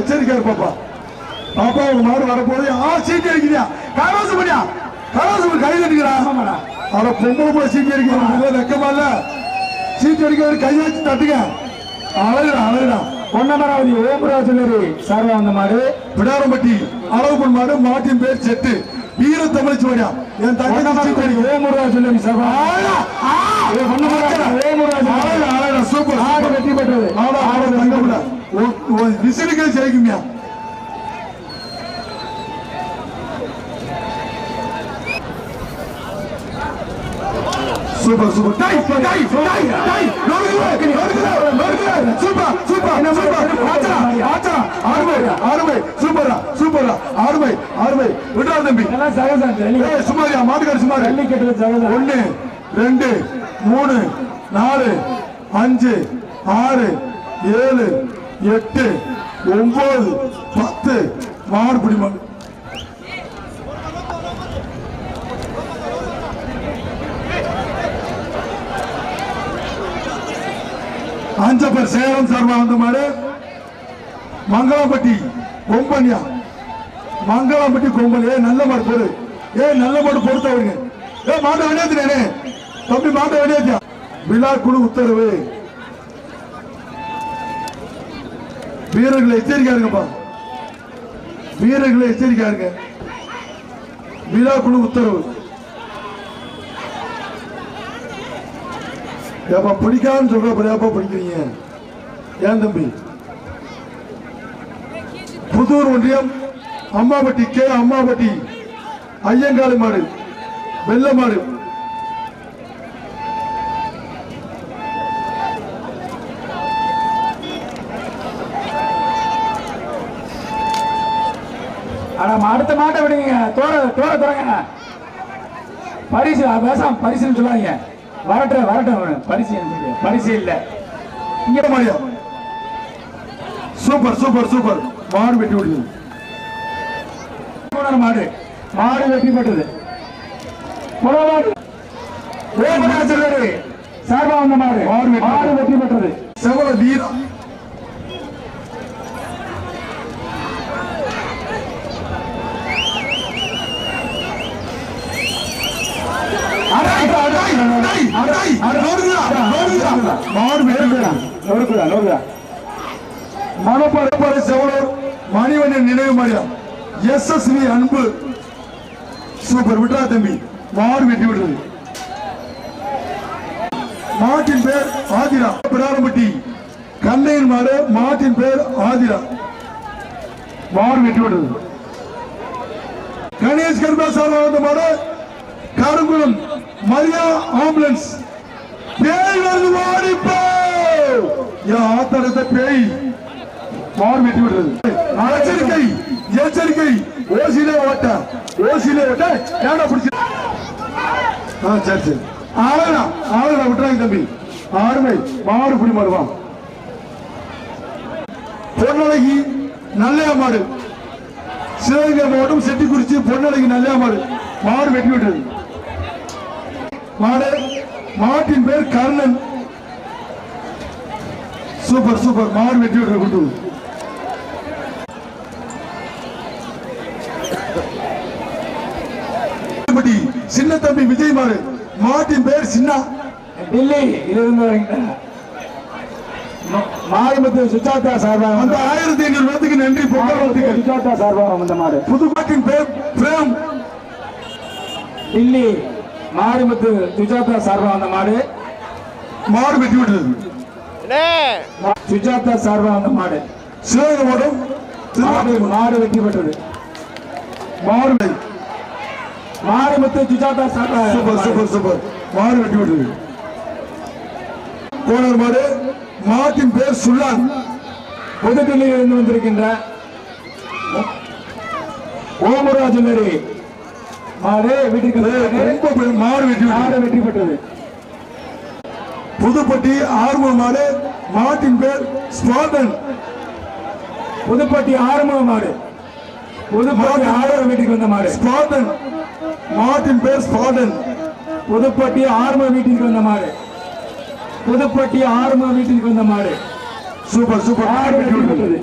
எச்சரிக்கையா இருப்பாப்பா பாப்பா. உங்க மாடு வரப்போது ஆ சீட்டு அடிக்கிறியா கரவாசு பண்ணியா? பண்ணி கை தட்டுக்கிறா? அட பொம்பளை போய் சீட்டு அடிக்கிறா வெக்கமா இல்ல. சீட்டு அடிக்கிற கை வச்சு தட்டுங்க. அழகுடா அழகுடா. பொன்னமராவதி ஓமராஜனரி சார்பா வந்த மாடு. பிடாரம்பட்டி அளவுபன் மாடு மாட்டின் பேர் செட்டு. வீர தமிழ் சோடியா என் தங்கச்சி சீட்டு அடிக்கும் ஓமராஜனரி சார்பா ஆளா, ஆ, ஏ, பொன்னமராவதி ஓமராஜன் அழகுடா, அழகுடா, சூப்பர் மாடு சூப்பர். வெற்றி பெற்றது ஆடா, ஆடா, தங்கம்டா. உன்- உன் விசிலுக்கு ஜெயிக்குமியா. Super super. டை டை டை டை நொறுக்குது நொறுக்குது நொறுக்குது சூப்பர் சூப்பர் சூப்பர் ஆச்சா ஆச்சா ஆறுமை ஆறுமை. சூப்பரா சூப்பரா. ஆறுமை ஆறுமை. விட்றா தம்பி. ஏய் சுமாரியா மாட்டுக்காரி சுமாரி. ஜல்லிக்கட்டு சகஜம் ஒன்னு ரெண்டு மூணு நாலு அஞ்சு ஆறு ஏழு எட்டு ஒன்பது பத்து. மாடு பிடி மாடு. அஞ்சப்பர் சேலம் சார்பா வந்த மாடு. மங்களம்பட்டி கொம்பனியா. மங்களம்பட்டி கொம்பன். ஏ நல்ல மாடு போடு. ஏ நல்ல மாடு பொறுத்தவருங்க ஏ மாட்டை வெளியேற்றினே தம்பி மாட்டை வெளியேற்றியா விழா குழு உத்தரவு. வீரர்களை எச்சரிக்கையா இருங்கப்பா வீரர்களை எச்சரிக்கையா இருங்க விழா குழு உத்தரவு. ஏப்பா பிடிக்கான்னு சொல்ற பிரியாப்பா பிடிக்கிறீங்க? ஏன் தம்பி? புதூர் ஒன்றியம் அம்மாபட்டி கே அம்மாபட்டி ஐயங்காளி மாடு வெள்ள மாடு. ஆனா அடுத்த மாட்டை விடுங்க. தோற தோற தரங்க பரிசு அஹ் பேசாம பரிசுன்னு சொல்லாதீங்க. வரட்டு வரட்டு பரிசு பரிசு இல்ல. இங்க முடியும் சூப்பர் சூப்பர் சூப்பர். மாடு வெட்டி விடுது. மாடு. மாடு வெற்றி பெற்றது சார்பா வந்த மாடு. மாடு வெற்றி மாடு வெற்றி பெற்றது செவல வீரம். மணப்பரப்பரை செவலூர் மணிவண்ணன் நினைவு மரியம். எஸ்எஸ்வி அன்பு. சூப்பர் விட்டா தம்பி. மாடு வெட்டி விடுறது. மாட்டின் பேர் ஆதிரா பிராரம்பட்டி. கண்ணையின் மாடு மாட்டின் பேர் ஆதிரா. மாடு வெட்டி விடுறது. கணேஷ் கருதாசார் வந்த மாடு கருங்குளம். மரியா ஆம்புலன்ஸ். பேய் வருது மாடி என் ஆத்தடத்தை பேய். மாடு வெட்டி விடுறது. எச்சரிக்கை எச்சரிக்கை. ஓசிலே ஓட்ட ஓசிலே ஓட்ட ஏடா பிடிச்சி. ஆ சரி சரி. ஆளுடா ஆளுடா விட்டுறாங்க தம்பி. ஆறுமை மாடு பிடி மாடுவான் பொன்னழகி நல்லையா மாடு. சிவகங்கை மாவட்டம் செட்டிக்குறிச்சி பொன்னழகி நல்லையா மாடு. மாடு வெட்டி விட்டுறது மாடு மாட்டின் பேர் கர்ணன். Super super. மாடு வெட்டி விடுற குண்டு. சின்ன தம்பி விஜய் மாடு. மாட்டின் பேர் சின்ன. டில்லி இருந்து சுஜாதா சார்பா அந்த ஆயிரத்தி ஐநூறு பேத்துக்கு நன்றி பொங்கல் சுஜாதா சார்பா வந்த மாடு. புதுப்பாட்டின் பேர் பிரேம். டில்லி மாரிமுத்து சுஜாதா சார்பா வந்த மாடு? மாடு வெட்டி விட்டது சுஜாதா சார்பா வந்த மாடு. சிவகங்கை மாவட்டம் மாடு மாடு வெற்றி பெற்றது. மாடு வெட்டி. மாரிமுத்து சுஜாதா சார்பா சூப்பர் சூப்பர் சூப்பர். மாடு வெட்டி விட்டது கோனர் மாடு மாட்டின் பேர் சுல்லான். புதுடில்லியில் இருந்து வந்திருக்கின்ற ஓமராஜனரி மாடு பெரிய மாடு விட்டது மாடு வெற்றி பெற்றது. புதுப்பட்டி ஆர்வம் மாடு மாட்டின் பேர் ஸ்பாட்டன் புதுப்பட்டி ஆறுமுக மாடு. புதுப்பட்டி ஆறுமுக வீட்டுக்கு வந்த மாடு. ஸ்பாட்டன் மாட்டின் பேர் ஸ்பாட்டன் புதுப்பட்டி ஆறுமுக வீட்டுக்கு வந்த மாடு. புதுப்பட்டி ஆறுமுக வீட்டுக்கு வந்த மாடு. Super super. மாடு வெற்றி பெற்றது.